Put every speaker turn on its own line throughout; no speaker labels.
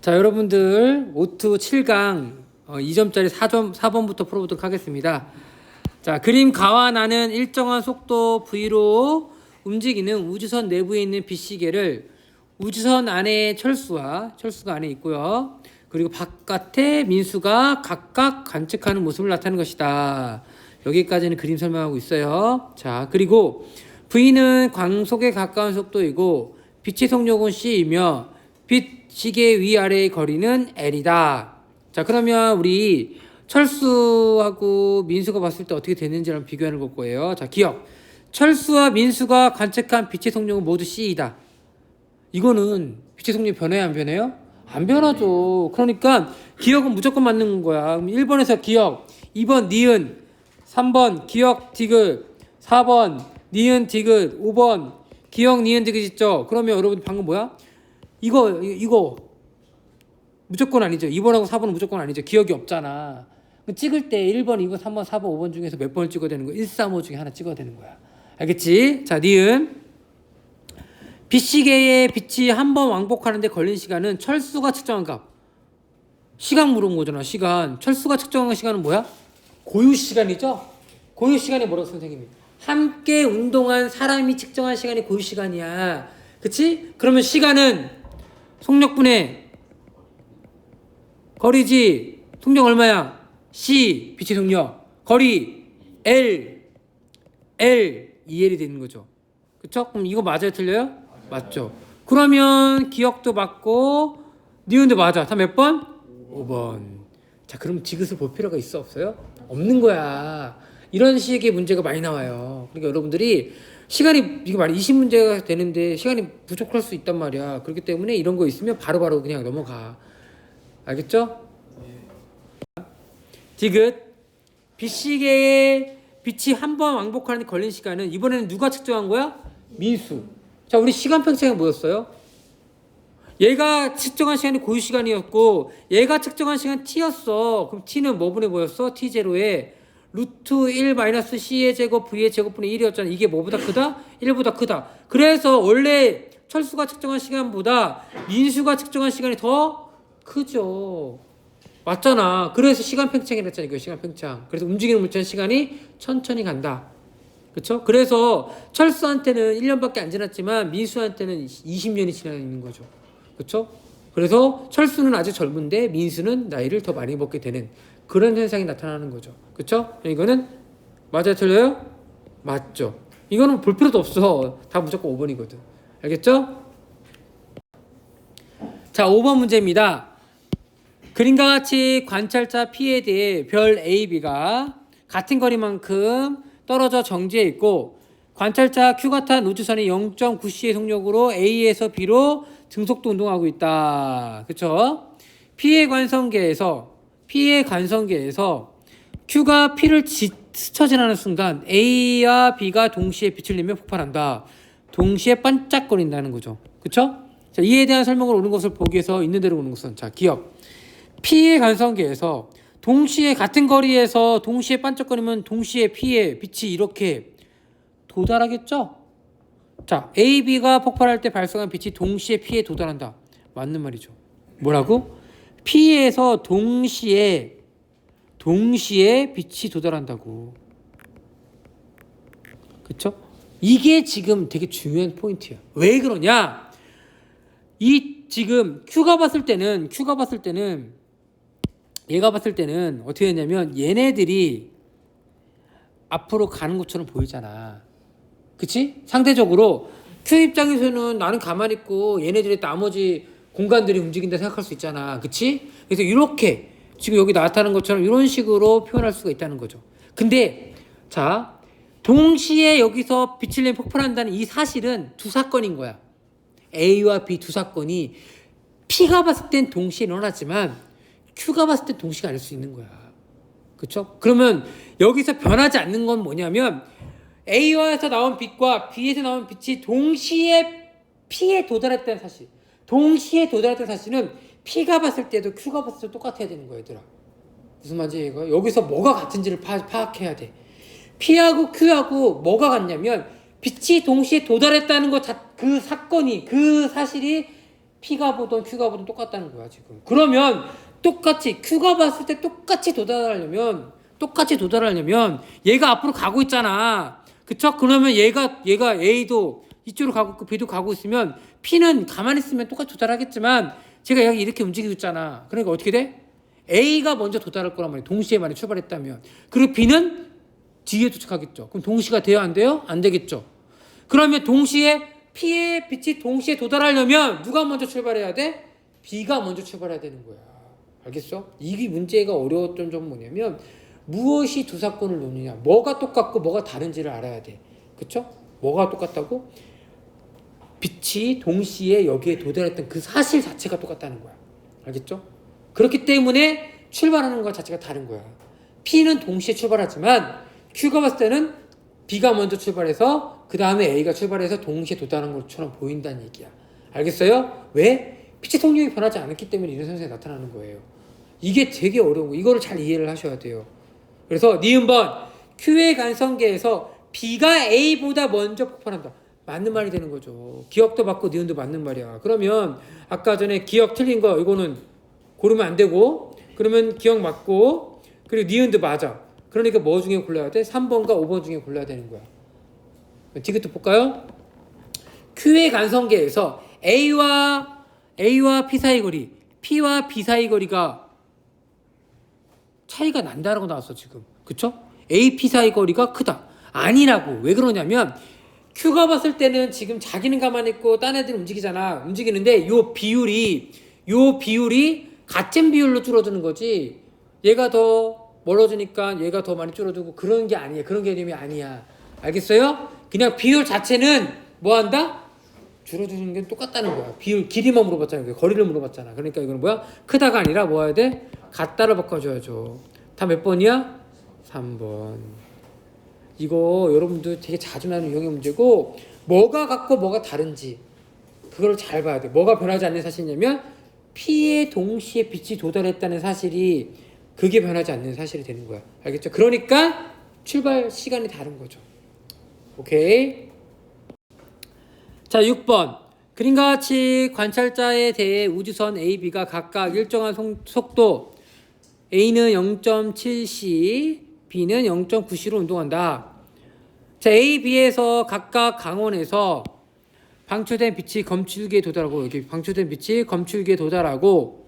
자, 여러분들 5투 7강 어, 2점짜리 4점 4번부터 풀어 보도록 하겠습니다. 자, 그림 가와 나는 일정한 속도 v로 움직이는 우주선 내부에 있는 빛시계를 우주선 안에 철수와 철수가 안에 있고요. 그리고 바깥에 민수가 각각 관측하는 모습을 나타내는 것이다. 여기까지는 그림 설명하고 있어요. 자, 그리고 V는 광속에 가까운 속도이고 빛의 속력은 C이며 빛 시계 위아래의 거리는 L이다. 자, 그러면 우리 철수하고 민수가 봤을 때 어떻게 한번 비교하는 걸 거예요. 자, 기억. 철수와 민수가 관측한 빛의 속력은 모두 C이다. 이거는 빛의 속력이 변해요, 안 변해요? 안 변하죠. 그러니까 기억은 무조건 맞는 거야. 그럼 1번에서 기억, 2번 니은, 3번 기억 디귿, 4번 니은 디귿, 5번 기억 니은 디귿 있죠? 그러면 여러분 방금 뭐야? 이거 이- 이거 무조건 아니죠. 2번하고 4번은 무조건 아니죠. 기억이 없잖아. 그럼 찍을 때 1번, 2번, 3번, 4번, 5번 중에서 몇 번을 찍어야 되는 거야? 1, 3, 5 중에 하나 찍어야 되는 거야. 알겠지? 자, 니은 빛시계의 빛이 한 번 왕복하는데 걸린 시간은 철수가 측정한 값. 시간 물은 거잖아. 시간. 철수가 측정한 시간은 뭐야? 고유 시간이죠. 고유 시간이 뭐라고 선생님이? 함께 운동한 사람이 측정한 시간이 고유 시간이야. 그치? 그러면 시간은 속력분의 거리지. 속력 얼마야? C 빛의 속력. 거리 L L EL이 되는 거죠. 그쵸? 그럼 이거 맞아요, 틀려요? 맞죠. 그러면 기억도 맞고 니은도 맞아. 다 몇 번? 5번. 자, 그럼 지그스 볼 필요가 있어 없어요? 없는 거야. 이런 식의 문제가 많이 나와요. 그러니까 여러분들이 시간이 이게 말이 20문제가 되는데 시간이 부족할 수 있단 말이야. 그렇기 때문에 이런 거 있으면 바로바로 그냥 넘어가. 알겠죠? 디귿 빛시계의 빛이 한 번 왕복하는 데 걸린 시간은 이번에는 누가 측정한 거야? 민수. 자, 우리 시간 평창이 뭐였어요? 얘가 측정한 시간이 고유 시간이었고 얘가 측정한 시간 t였어. 그럼 t는 뭐분의 뭐였어? t 제로에 루트 1 마이너스 c의 제곱 v의 제곱분의 1이었잖아. 이게 뭐보다 크다? 1보다 크다. 그래서 원래 철수가 측정한 시간보다 민수가 측정한 시간이 더 크죠. 맞잖아. 그래서 시간 팽창이라 했잖아. 이거 시간 팽창. 그래서 움직이는 물체는 시간이 천천히 간다. 그렇죠? 그래서 철수한테는 1년밖에 안 지났지만 민수한테는 20년이 지나 있는 거죠. 그렇죠? 그래서 철수는 아주 젊은데 민수는 나이를 더 많이 먹게 되는 그런 현상이 나타나는 거죠. 그렇죠? 이거는 맞아요, 틀려요? 맞죠. 이거는 볼 필요도 없어. 다 무조건 5번이거든. 알겠죠? 자, 5번 문제입니다. 그림과 같이 관찰자 P에 대해 별 A, B가 같은 거리만큼 떨어져 정지해 있고 관찰자 Q 같은 우주선이 0.9C의 속력으로 A에서 B로 등속도 운동하고 있다. 그렇죠? P의 관성계에서 P의 관성계에서 Q가 P를 지, 스쳐 지나는 순간 A와 B가 동시에 빛을 내며 폭발한다. 동시에 반짝거린다는 거죠. 그렇죠? 자, 이에 대한 설명을 오는 것을 보기 위해서 있는 대로 오는 것은 자, 기억. P의 관성계에서 동시에 같은 거리에서 동시에 반짝거리면 동시에 P의 빛이 이렇게 도달하겠죠? 자, A, B가 폭발할 때 발생한 빛이 동시에 P에 도달한다. 맞는 말이죠. 뭐라고? P에서 동시에 동시에 빛이 도달한다고. 그쵸? 이게 지금 되게 중요한 포인트야. 왜 그러냐? 이 지금 Q가 봤을 때는 Q가 봤을 때는 얘가 봤을 때는 어떻게 했냐면 얘네들이 앞으로 가는 것처럼 보이잖아. 그치? 상대적으로 Q 입장에서는 나는 가만히 있고 얘네들의 나머지 공간들이 움직인다 생각할 수 있잖아. 그치? 그래서 이렇게 지금 여기 나타나는 것처럼 이런 식으로 표현할 수가 있다는 거죠. 근데 자 동시에 여기서 빛을 내면 폭발한다는 이 사실은 두 사건인 거야. A와 B 두 사건이 P가 봤을 땐 동시에 일어나지만 Q가 봤을 땐 동시가 아닐 수 있는 거야. 그렇죠? 그러면 여기서 변하지 않는 건 뭐냐면 A와에서 나온 빛과 B에서 나온 빛이 동시에 P에 도달했다는 사실. 동시에 도달했다는 사실은 P가 봤을 때도 Q가 봤을 때 똑같아야 되는 거야, 얘들아. 무슨 말인지 이거 여기서 뭐가 같은지를 파, 파악해야 돼. P하고 Q하고 뭐가 같냐면 빛이 동시에 도달했다는 것그 사건이 그 사실이 P가 보던 Q가 보던 똑같다는 거야 지금. 그러면 똑같이 Q가 봤을 때 똑같이 도달하려면 똑같이 도달하려면 얘가 앞으로 가고 있잖아. 그쵸? 그러면 얘가 얘가 A도 이쪽으로 가고 있고 B도 가고 있으면 P는 가만히 있으면 똑같이 도달하겠지만 제가 여기 이렇게 움직이고 있잖아. 그러니까 어떻게 돼? A가 먼저 도달할 거란 말이야. 동시에 만약 출발했다면. 그리고 B는 뒤에 도착하겠죠. 그럼 동시가 돼요? 안 돼요? 안 되겠죠. 그러면 동시에 P의 빛이 동시에 도달하려면 누가 먼저 출발해야 돼? B가 먼저 출발해야 되는 거야. 알겠어? 이게 문제가 어려웠던 점은 뭐냐면 무엇이 두 사건을 놓느냐. 뭐가 똑같고 뭐가 다른지를 알아야 돼. 그쵸? 뭐가 똑같다고? 빛이 동시에 여기에 도달했던 그 사실 자체가 똑같다는 거야. 알겠죠? 그렇기 때문에 출발하는 것 자체가 다른 거야. P는 동시에 출발하지만 Q가 봤을 때는 B가 먼저 출발해서 그 다음에 A가 출발해서 동시에 도달하는 것처럼 보인다는 얘기야. 알겠어요? 왜? 빛의 속력이 변하지 않았기 때문에 이런 현상이 나타나는 거예요. 이게 되게 어려운 거. 이거를 잘 이해를 하셔야 돼요. 그래서 니은번 Q의 간성계에서 B가 A보다 먼저 폭발한다. 맞는 말이 되는 거죠. 기억도 맞고 니은도 맞는 말이야. 그러면 아까 전에 기억 틀린 거 이거는 고르면 안 되고 그러면 기억 맞고 그리고 니은도 맞아. 그러니까 뭐 중에 골라야 돼? 3번과 5번 중에 골라야 되는 거야. 디귿도 볼까요? Q의 간성계에서 A와 A와 P 사이 거리, P와 B 사이 거리가 차이가 난다라고 나왔어 지금. 그쵸? A, P 사이 거리가 크다. 아니라고. 왜 그러냐면 Q가 봤을 때는 지금 자기는 가만히 있고 딴 애들 움직이잖아. 움직이는데 요 비율이 요 비율이 같은 비율로 줄어드는 거지. 얘가 더 멀어지니까 얘가 더 많이 줄어들고 그런 게 아니야. 그런 개념이 아니야. 알겠어요? 그냥 비율 자체는 뭐 한다? 줄어드는 게 똑같다는 거야. 비율 길이만 물어봤잖아. 거리를 물어봤잖아. 그러니까 이거는 뭐야? 크다가 아니라 뭐 해야 돼? 같다를 바꿔줘야죠. 다 몇 번이야? 3번. 이거 여러분들 되게 자주 나는 유형의 문제고 뭐가 같고 뭐가 다른지 그걸 잘 봐야 돼. 뭐가 변하지 않는 사실이냐면 P에 동시에 빛이 도달했다는 사실이 그게 변하지 않는 사실이 되는 거야. 알겠죠? 그러니까 출발 시간이 다른 거죠. 오케이. 자, 6번. 그림과 같이 관찰자에 대해 우주선 A, B가 각각 일정한 속- 속도 A는 0.7c, B는 0.9c로 운동한다. 자, A, B에서 각각 강원에서 방출된 빛이 검출기에 도달하고 여기 방출된 빛이 검출기에 도달하고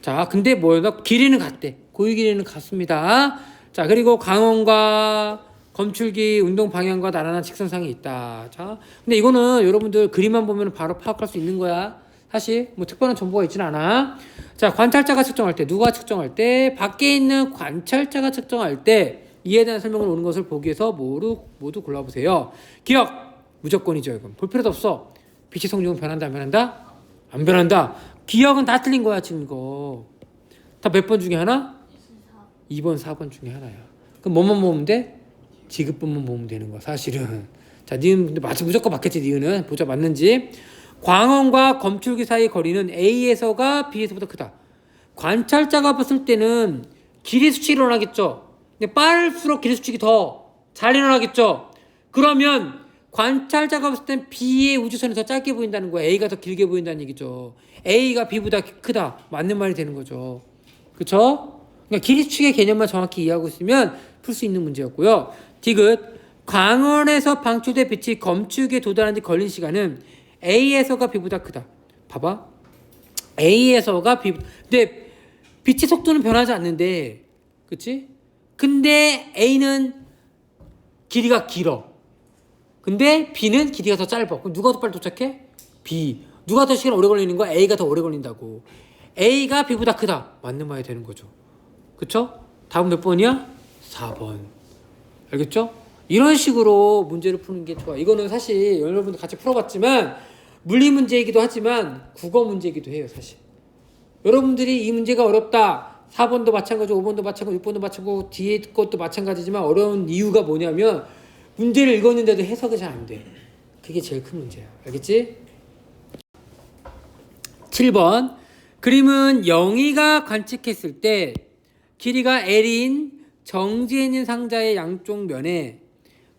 자, 근데 뭐였나? 길이는 같대. 고유 길이는 같습니다. 자, 그리고 강원과 검출기 운동 방향과 나란한 직선상이 있다. 자, 근데 이거는 여러분들 그림만 보면 바로 파악할 수 있는 거야. 사실 뭐 특별한 정보가 있지는 않아. 자, 관찰자가 측정할 때 누가 측정할 때 밖에 있는 관찰자가 측정할 때 이에 대한 설명을 오는 것을 보기 위해서 모두 모두 골라보세요. 기억 무조건이죠, 이건. 볼 필요도 없어. 빛의 성능은 변한다, 안 변한다? 안 변한다. 기억은 다 틀린 거야, 지금 이거. 다 몇 번 중에 하나? 2번, 4번 중에 하나야. 그럼 뭐만 모으면 돼? 지급분만 모으면 되는 거야, 사실은. 자, 니은 근데 맞아 무조건 맞겠지, 니은은. 보자 맞는지. 광원과 검출기 사이 거리는 A에서가 B에서보다 크다. 관찰자가 봤을 때는 길이 수칙이 일어나겠죠. 근데 빠를수록 수칙이 더 잘 일어나겠죠. 그러면 관찰자가 봤을 땐 B의 우주선이 더 짧게 보인다는 거야. A가 더 길게 보인다는 얘기죠. A가 B보다 크다. 맞는 말이 되는 거죠. 그쵸? 그러니까 수칙의 개념만 정확히 이해하고 있으면 풀 수 있는 문제였고요. 디귿 광원에서 방출된 빛이 검축에 도달하는 데 걸린 시간은 A에서가 B보다 크다. 봐봐. A에서가 B 근데 빛의 속도는 변하지 않는데 그치? 근데 A는 길이가 길어. 근데 B는 길이가 더 짧아. 그럼 누가 더 빨리 도착해? B. 누가 더 시간 오래 걸리는 거야? A가 더 오래 걸린다고. A가 B보다 크다. 맞는 말이 되는 거죠. 그쵸? 답은 몇 번이야? 4번. 알겠죠? 이런 식으로 문제를 푸는 게 좋아. 이거는 사실 여러분들 같이 풀어봤지만 물리 문제이기도 하지만 국어 문제이기도 해요, 사실. 여러분들이 이 문제가 어렵다. 4번도 마찬가지고 5번도 마찬가지고 6번도 마찬가지고 뒤에 것도 마찬가지지만 어려운 이유가 뭐냐면 문제를 읽었는데도 해석이 잘 안 돼. 그게 제일 큰 문제야. 알겠지? 7번 그림은 영희가 관측했을 때 길이가 L인 정지해 있는 상자의 양쪽 면에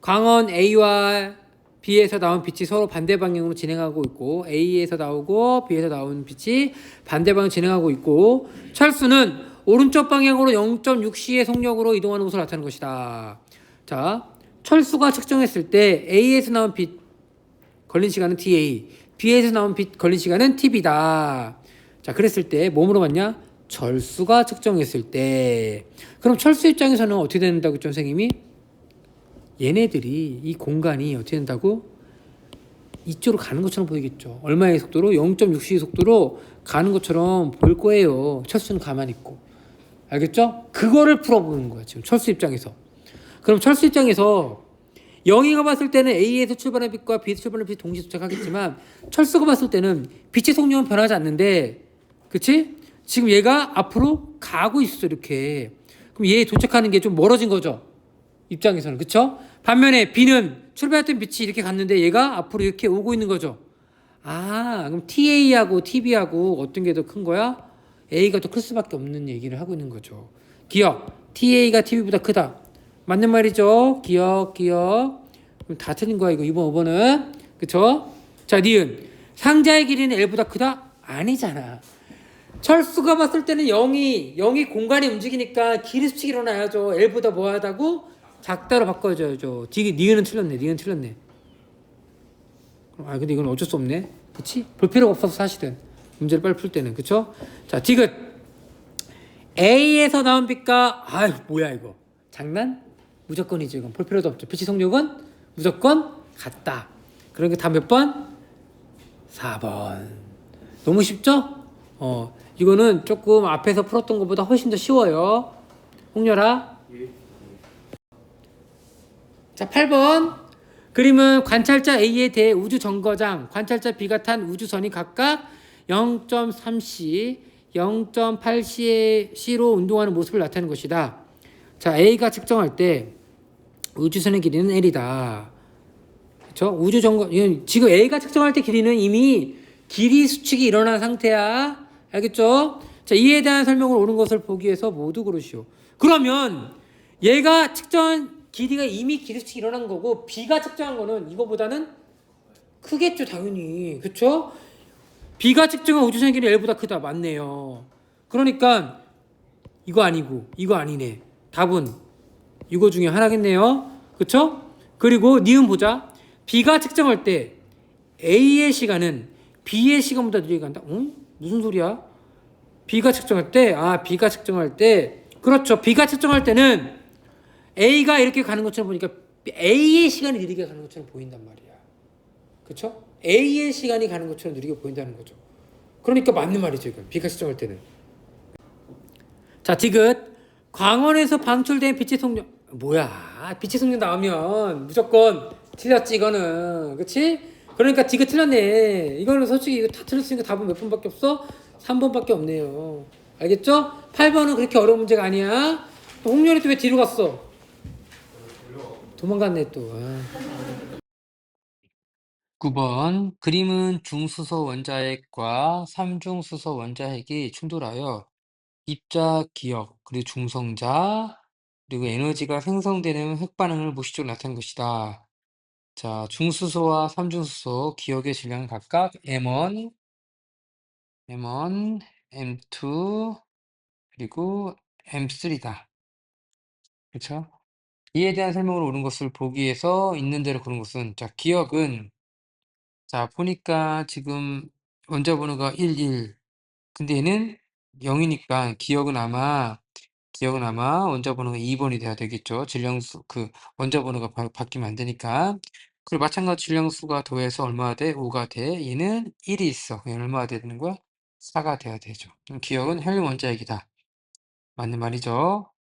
광원 A와 B에서 나온 빛이 서로 반대 방향으로 진행하고 있고 A에서 나오고 B에서 나온 빛이 반대 방향으로 진행하고 있고 철수는 오른쪽 방향으로 0.6C의 속력으로 이동하는 것을 나타내는 것이다. 자, 철수가 측정했을 때 A에서 나온 빛 걸린 시간은 TA, B에서 나온 빛 걸린 시간은 TB다. 자, 그랬을 때뭐 물어봤냐? 절수가 측정했을 때. 그럼 철수 입장에서는 어떻게 된다고 선생님이? 얘네들이 이 공간이 어떻게 된다고? 이쪽으로 가는 것처럼 보이겠죠. 얼마의 속도로? 0.6c의 속도로 가는 것처럼 보일 거예요. 철수는 가만히 있고. 알겠죠? 그거를 풀어보는 거야, 지금 철수 입장에서. 그럼 철수 입장에서 영희가 봤을 때는 A에서 출발한 빛과 B에서 출발한 빛이 동시에 도착하겠지만 철수가 봤을 때는 빛의 속력은 변하지 않는데 그치? 지금 얘가 앞으로 가고 있어 이렇게 그럼 얘 도착하는 게 좀 멀어진 거죠 입장에서는 그쵸? 반면에 B는 출발했던 빛이 이렇게 갔는데 얘가 앞으로 이렇게 오고 있는 거죠 아 그럼 TA하고 TB하고 어떤 게 더 큰 거야? A가 더 클 수밖에 없는 얘기를 하고 있는 거죠 기억 TA가 TB보다 크다 맞는 말이죠. 기억, 기억. 다 틀린 거야, 이거 2번, 5번은. 그쵸? 자, 니은. 상자의 길이는 L보다 크다? 아니잖아. 철수가 봤을 때는 0이, 0이 공간이 움직이니까 길이 수칙이 일어나야죠. L보다 뭐 하다고? 작다로 바꿔줘야죠. 디, 니은은 틀렸네, 니은 틀렸네. 아, 근데 이건 어쩔 수 없네. 그치? 볼 필요가 없어서 사실은. 문제를 빨리 풀 때는. 그쵸? 자, 디귿. A에서 나온 빛과, 아유, 뭐야, 이거. 장난? 무조건이지 이건 볼 필요도 없죠. 빛의 속력은 무조건 같다. 그러니까 다 몇 번? 4번. 너무 쉽죠? 어, 이거는 조금 앞에서 풀었던 것보다 훨씬 더 쉬워요. 홍렬아. 자, 8번. 그림은 관찰자 A에 대해 우주 정거장, 관찰자 B가 탄 우주선이 각각 0.3C, 0.8C로 운동하는 모습을 나타내는 것이다. 자, A가 측정할 때 우주선의 길이는 L이다. 그렇죠? 우주 정거 지금 A가 측정할 때 길이는 이미 길이 수칙이 일어난 상태야. 알겠죠? 자, 이에 대한 설명을 옳은 것을 보기 위해서 모두 그러시오. 그러면 얘가 측정한 길이가 이미 길이 수칙이 일어난 거고 B가 측정한 거는 이거보다는 크겠죠, 당연히. 그렇죠? B가 측정한 우주선의 길이 L보다 크다. 맞네요. 그러니까 이거 아니고 이거 아니네. 답은 이거 중에 하나겠네요. 그쵸? 그리고 니은 보자. B가 측정할 때 A의 시간은 B의 시간보다 느리게 간다. 응? 무슨 소리야? B가 측정할 때, 아, B가 측정할 때, 그렇죠. B가 측정할 때는 A가 이렇게 가는 것처럼 보니까 A의 시간이 느리게 가는 것처럼 보인단 말이야. 그쵸? A의 시간이 가는 것처럼 느리게 보인다는 거죠. 그러니까 맞는 말이죠, 이건. B가 측정할 때는. 자, 디귿. 광원에서 방출된 빛의 속력 뭐야 빛의 속력 나오면 무조건 틀렸지 이거는 그치? 그러니까 디귿 틀렸네 이거는 솔직히 이거 다 틀렸으니까 답은 몇 번밖에 없어? 3번밖에 없네요 알겠죠? 8번은 그렇게 어려운 문제가 아니야 홍렬이 또 왜 뒤로 갔어? 도망갔네 또 아. 9번 그림은 중수소 원자핵과 삼중수소 원자핵이 충돌하여 입자 기억 그리고 중성자 그리고 에너지가 생성되는 핵 반응을 무시적으로 나타낸 것이다. 자, 중수소와 삼중수소 기억의 질량은 각각 M1, M1, M2 그리고 M3다. 그렇죠? 이에 대한 설명을 옳은 것을 보기 위해서 있는 대로 그런 것은 자, 기억은 자, 보니까 지금 원자 번호가 11 근데 얘는 0이니까 기억은 아마 기억은 아마 원자 번호가 2번이 돼야 되겠죠. 질량수 그 원자 번호가 바, 바뀌면 안 되니까. 그리고 마찬가지 질량수가 더해서 얼마가 돼? 5가 돼. 얘는 1이 있어. 얘는 얼마가 되는 거야? 4가 돼야 되죠. 그럼 기억은 헬륨 원자핵이다. 맞는 말이죠.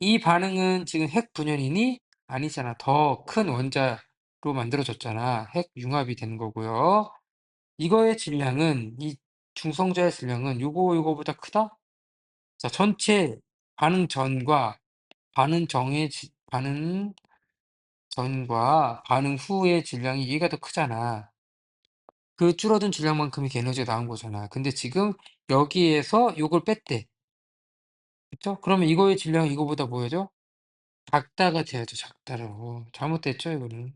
이 반응은 지금 핵 분열이니? 아니잖아. 더 큰 원자로 만들어졌잖아. 핵 융합이 되는 거고요. 이거의 질량은 이 중성자의 질량은 요거 요거보다 크다? 자, 전체 반응 전과 반응 정의 지- 반응 전과 반응 후의 질량이 얘가 더 크잖아. 그 줄어든 질량만큼이 에너지가 나온 거잖아. 근데 지금 여기에서 요걸 뺐대. 그쵸? 그러면 이거의 질량은 이거보다 뭐예요? 작다가 돼야죠, 작다로. 잘못됐죠, 이거는.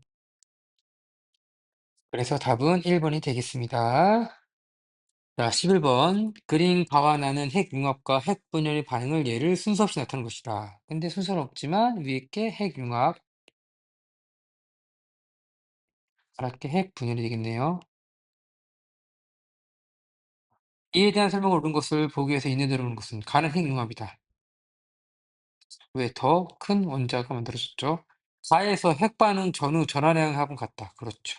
그래서 답은 1번이 되겠습니다. 자, 11번. 그린 가와 나는 핵융합과 핵분열의 반응을 예를 순서 없이 나타낸 것이다. 근데 순서는 없지만 위에 게 핵융합, 아랫게 핵분열이 되겠네요. 이에 대한 설명을 옳은 것을 보기 위해서 있는 대로 옳은 것은 가는 핵융합이다. 왜 더 큰 원자가 만들어졌죠? 가에서 핵반응 전후 합은 같다. 그렇죠.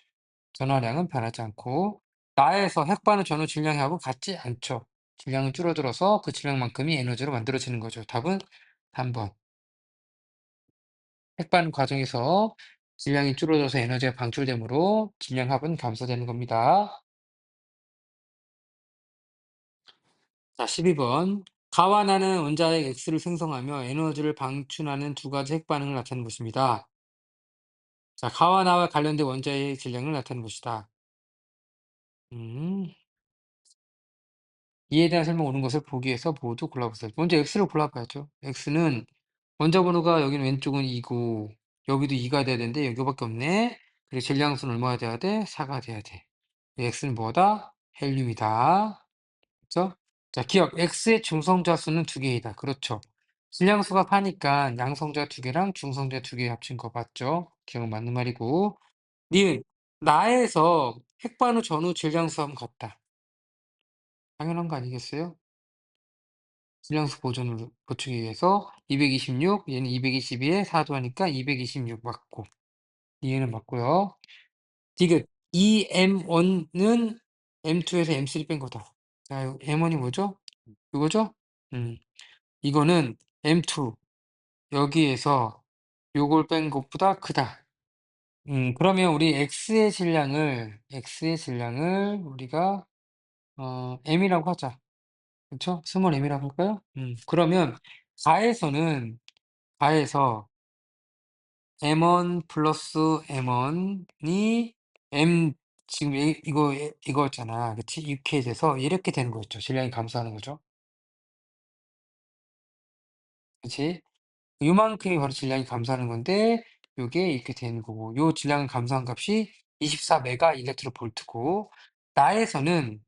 전하량은 변하지 않고 나에서 핵반응 전후 합은 같지 않죠. 질량은 줄어들어서 그 질량만큼이 에너지로 만들어지는 거죠. 답은 3번. 핵반응 과정에서 질량이 줄어들어서 에너지가 방출되므로 질량 합은 감소되는 겁니다. 자, 12번. 가와 나는 원자핵 X를 생성하며 에너지를 방출하는 두 가지 핵반응을 나타내는 것입니다. 자, 가와 나와 관련된 원자의 질량을 나타내는 것이다. 음, 이에 대한 설명 옳은 것을 보기 위해서 모두 골라보세요. 먼저 X를 골라봐야죠. X는 원자 번호가 여기는 왼쪽은 2고 여기도 2가 돼야 되는데 여기밖에 없네. 그리고 질량수는 얼마가 돼야 돼? 4가 돼야 돼. X는 뭐다? 헬륨이다. 그렇죠? 자, 기억. X의 중성자 수는 두 개이다. 그렇죠. 질량수가 4니까 양성자 두 개랑 중성자 두 개 합친 거 맞죠? 기억은 맞는 말이고. 니은 나에서 핵반응 전후 질량수 하면 같다. 당연한 거 아니겠어요? 질량수 보존을 보충하기 위해서 226, 얘는 222에 4도 하니까 226 맞고 얘는 맞고요. 디귿 이 M1은 M2에서 M3 뺀 거다. 자, 요 M1이 뭐죠? 이거죠? 음, 이거는 M2 여기에서 요걸 뺀 것보다 크다. 음, 그러면 우리 X의 질량을 X의 질량을 우리가 어, M이라고 하자. 그쵸? 스몰 m이라고 할까요? 음, 그러면 4에서는 4에서 m1 플러스 m1이 m 지금 이, 이거 이거였잖아. 그치? 이렇게 돼서 이렇게 되는 거였죠. 질량이 감소하는 거죠. 그치? 요만큼이 바로 질량이 감소하는 건데 요게 이렇게 되는 거고 요 질량 감소한 값이 24 메가 일렉트로 볼트고 나에서는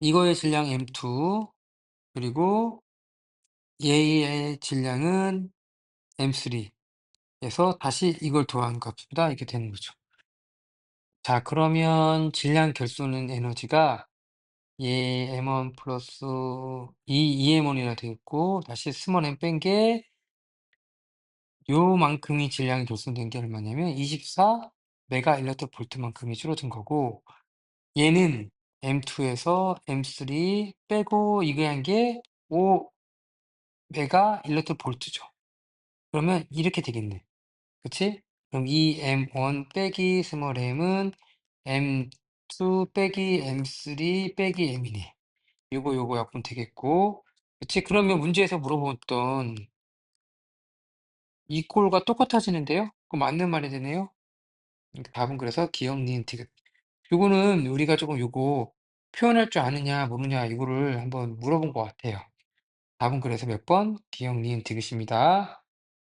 이거의 질량 m2 그리고 얘의 질량은 m3 에서 다시 이걸 더한 값보다 이렇게 되는 거죠. 자, 그러면 질량 결소는 에너지가 얘 m1 플러스 2 2m1이라 되겠고 다시 스몰 m 뺀 게 요만큼이 질량이 결손된 게 얼마냐면 24 메가 일렉트로 볼트만큼이 줄어든 거고 얘는 m2에서 m3 빼고 이거 한게5 메가 일렉트로 볼트죠. 그러면 이렇게 되겠네. 그치? 그럼 이 M1 빼기 스몰 m은 M2 빼기 M3 빼기 M이네. 요거 요거 약분 되겠고. 그치? 그러면 문제에서 물어봤던 이 꼴과 똑같아지는데요? 그거 맞는 말이 되네요? 음, 답은 그래서 기억 니은 디귿. 요거는 우리가 조금 요거 표현할 줄 아느냐 모르냐 이거를 한번 물어본 것 같아요. 답은 그래서 몇 번? 기억 니은 디귿입니다.